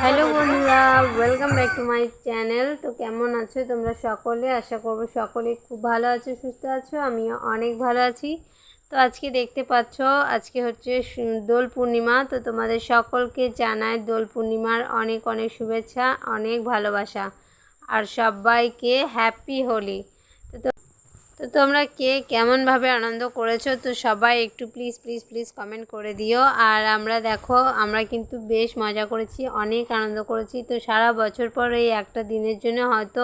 Hello বন্ধুরা welcome back to my channel তো কেমন আছো তোমরা সকলে? আশা করব সকলে খুব ভালো আছো, সুস্থ আছো, আমিও অনেক ভালো আছি। তো আজকে দেখতে পাচ্ছ, আজকে হচ্ছে দোল পূর্ণিমা। তো তোমাদের সকলকে জানায় দোল পূর্ণিমার অনেক অনেক শুভেচ্ছা, অনেক ভালোবাসা। আর সবাইকে হ্যাপি হোলি। তো তোমরা কে কেমনভাবে আনন্দ করেছ? তো সবাই একটু প্লিজ প্লিজ প্লিজ কমেন্ট করে দিও। আর আমরা দেখো, আমরা কিন্তু বেশ মজা করেছি, অনেক আনন্দ করেছি। তো সারা বছর পর এই একটা দিনের জন্য হয়তো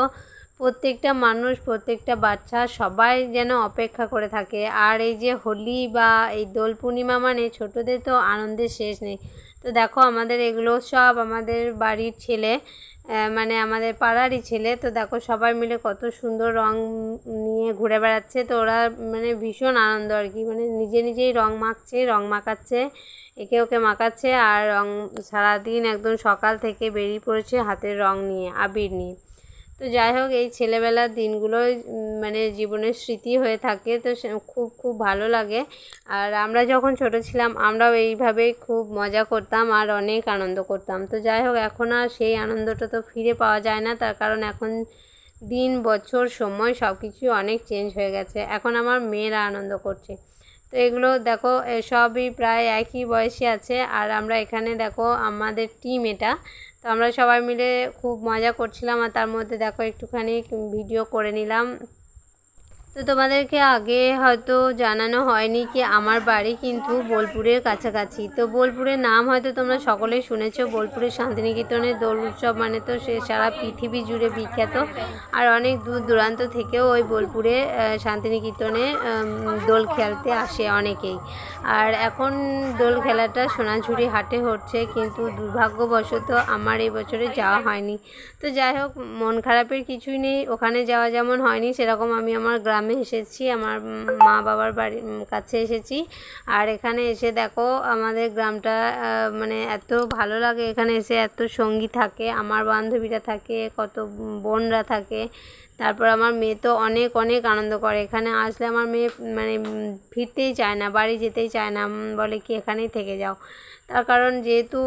প্রত্যেকটা মানুষ, প্রত্যেকটা বাচ্চা সবাই যেন অপেক্ষা করে থাকে। আর এই যে হোলি বা এই দোল পূর্ণিমা মানে ছোটোদের তো আনন্দের শেষ নেই। তো দেখো, আমাদের এগুলো সব আমাদের বাড়ির ছেলে মানে আমাদের পাড়ারই ছেলে। তো দেখো, সবাই মিলে কত সুন্দর রং নিয়ে ঘুরে বেড়াচ্ছে। তো ওরা মানে ভীষণ আনন্দ আর কি। মানে নিজে নিজেই রং মাখছে, রং মাখাচ্ছে, একে ওকে মাখাচ্ছে। আর রং সারাদিন একদম সকাল থেকে বেরিয়ে পড়েছে হাতের রং নিয়ে, আবির নিয়ে। তো যাই হোক, এই ছেলেবেলার দিনগুলো মানে জীবনের স্মৃতি হয়ে থাকে, তো খুব খুব ভালো লাগে। আর আমরা যখন ছোট ছিলাম, আমরাও এইভাবেই খুব মজা করতাম আর অনেক আনন্দ করতাম। তো যাই হোক, এখন আর সেই আনন্দটা তো ফিরে পাওয়া যায় না, তার কারণ এখন দিন, বছর, সময় সব কিছু অনেক চেঞ্জ হয়ে গেছে। এখন আমার মেয়েরা আনন্দ করছে। তো এগুলো দেখো সবই প্রায় একই বয়সী আছে। আর আমরা এখানে দেখো, আমাদের টিম এটা। তো আমরা সবাই মিলে খুব মজা করছিলাম আর তার মধ্যে দেখো একটুখানি ভিডিও করে নিলাম। তো তোমাদেরকে আগে হয়তো জানানো হয়নি কি আমার বাড়ি কিন্তু বোলপুরের কাছাকাছি। তো বোলপুরের নাম হয়তো তোমরা সকলেই শুনেছো। বোলপুরের শান্তিনিকেতনের দোল উৎসব মানে তো সে সারা পৃথিবী জুড়ে বিখ্যাত। আর অনেক দূর দূরান্ত থেকেও ওই বোলপুরে শান্তিনিকেতনে দোল খেলতে আসে অনেকেই। আর এখন দোল খেলাটা সোনাঝুরি হাটে হচ্ছে, কিন্তু দুর্ভাগ্যবশত আমার এই বছরে যাওয়া হয়নি। তো যাই হোক, মন খারাপের কিছুই নেই। ওখানে যাওয়া যেমন হয়নি, সেরকম আমি আমার গ্রামে এসেছি, আমার মা বাবার বাড়ির কাছে এসেছি। আর এখানে এসে দেখো আমাদের গ্রামটা মানে এত ভালো লাগে এখানে এসে, এত সঙ্গী থাকে, আমার বান্ধবীরা থাকে, কত বোনরা থাকে। তারপর আমার মেয়ে তো অনেক অনেক আনন্দ করে। এখানে আসলে আমার মেয়ে মানে ফিরতেই চায় না, বাড়ি যেতেই চায় না বলে কি এখানেই থেকে যাও। তার কারণ যেহেতু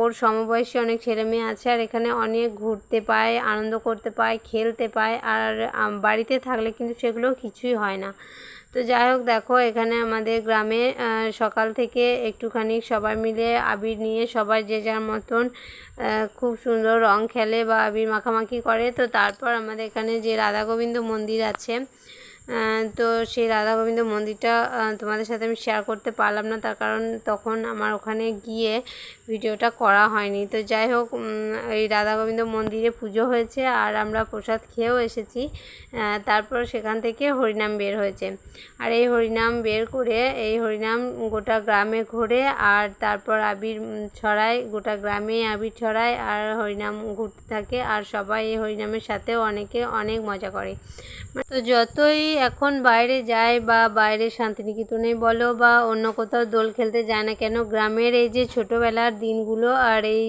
ওর সমবয়সী অনেক ছেলে মেয়ে আছে, আর এখানে অনেক ঘুরতে পায়, আনন্দ করতে পায়, খেলতে পায়, আর বাড়িতে থাকলে কিন্তু সেগুলো কিছুই হয় না। তো যাই হোক দেখো, এখানে আমাদের গ্রামে সকাল থেকে একটুখানি সবাই মিলে আবির নিয়ে সবাই যে যার মতন খুব সুন্দর রং খেলে বা আবির মাখামাখি করে। তো তারপর আমাদের এখানে যে রাধা গোবিন্দ মন্দির আছে তো সেই রাধা গোবিন্দ মন্দিরটা তোমাদের সাথে আমি শেয়ার করতে পারলাম না। তার কারণ তখন আমার ওখানে গিয়ে ভিডিওটা করা হয়নি। তো যাই হোক এই রাধা গোবিন্দ মন্দিরে পুজো হয়েছে আর আমরা প্রসাদ খেয়েও এসেছি। তারপর সেখান থেকে হরিনাম বের হয়েছে। আর এই হরিনাম বের করে, এই হরিনাম গোটা গ্রামে ঘোরে আর তারপর আবির ছড়ায়, গোটা গ্রামে আবির ছড়ায় আর হরিনাম ঘুরতে থাকে। আর সবাই এই হরিনামের সাথেও অনেকে অনেক মজা করে। তো যতই এখন বাইরে যায় বা বাইরে শান্তিনিকেতনে বলো বা অন্য কোথাও দোল খেলতে যায় না কেন, গ্রামের এই যে ছোটোবেলার দিনগুলো আর এই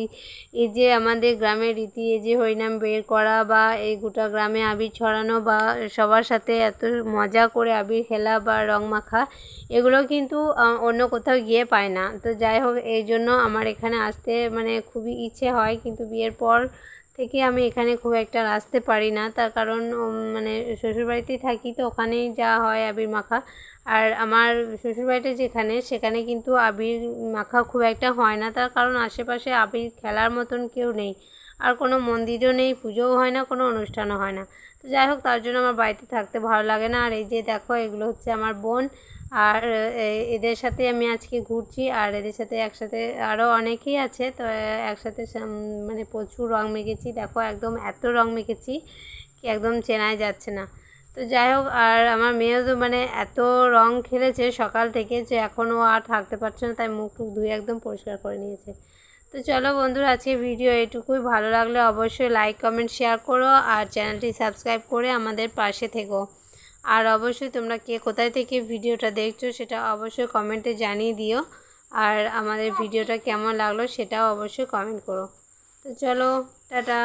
এই যে আমাদের গ্রামের রীতি, এই যে হরিনাম বের করা বা এই গোটা গ্রামে আবির ছড়ানো বা সবার সাথে এত মজা করে আবির খেলা বা রং মাখা, এগুলো কিন্তু অন্য কোথাও গিয়ে পায় না। তো যাই হোক, এই জন্য আমার এখানে আসতে মানে খুবই ইচ্ছে হয়, কিন্তু বিয়ের পর থেকে আমি এখানে খুব একটা আসতে পারি না। তার কারণ মানে শ্বশুরবাড়িতেই থাকি তো ওখানেই যা হয় আবির মাখা। আর আমার শ্বশুরবাড়িটা যেখানে, সেখানে কিন্তু আবির মাখা খুব একটা হয় না। তার কারণ আশেপাশে আবির খেলার মতন কেউ নেই। আর কোনো মন্দিরও নেই, পুজোও হয় না, কোনো অনুষ্ঠানও হয় না। তো যাই হোক, তার জন্য আমার বাড়িতে থাকতে ভালো লাগে না। আর এই যে দেখো, এগুলো হচ্ছে আমার বোন। আর এদের সাথে আমি আজকে ঘুরছি আর এদের সাথে একসাথে আরও অনেকেই আছে। তো একসাথে মানে প্রচুর রং মেখেছি। দেখো, একদম এত রং মেখেছি কি একদম চেনাই যাচ্ছে না। তো যাই হোক, আর আমার মেয়েও তো মানে এত রং খেলেছে সকাল থেকে যে এখনও আর থাকতে পারছে না, তাই মুখ টুক ধুয়ে একদম পরিষ্কার করে নিয়েছে। তো চলো বন্ধুরা আজকে ভিডিও এটুকুই ভালো লাগলে অবশ্যই লাইক কমেন্ট শেয়ার করো আর চ্যানেলটি সাবস্ক্রাইব করে আমাদের পাশে থেকো। আর অবশ্যই তোমরা কে কোথায় থেকে ভিডিওটা দেখছ সেটা অবশ্যই কমেন্টে জানিয়ে দিও। আর আমাদের ভিডিওটা কেমন লাগল সেটাও অবশ্যই কমেন্ট করো। তো চলো, টাটা।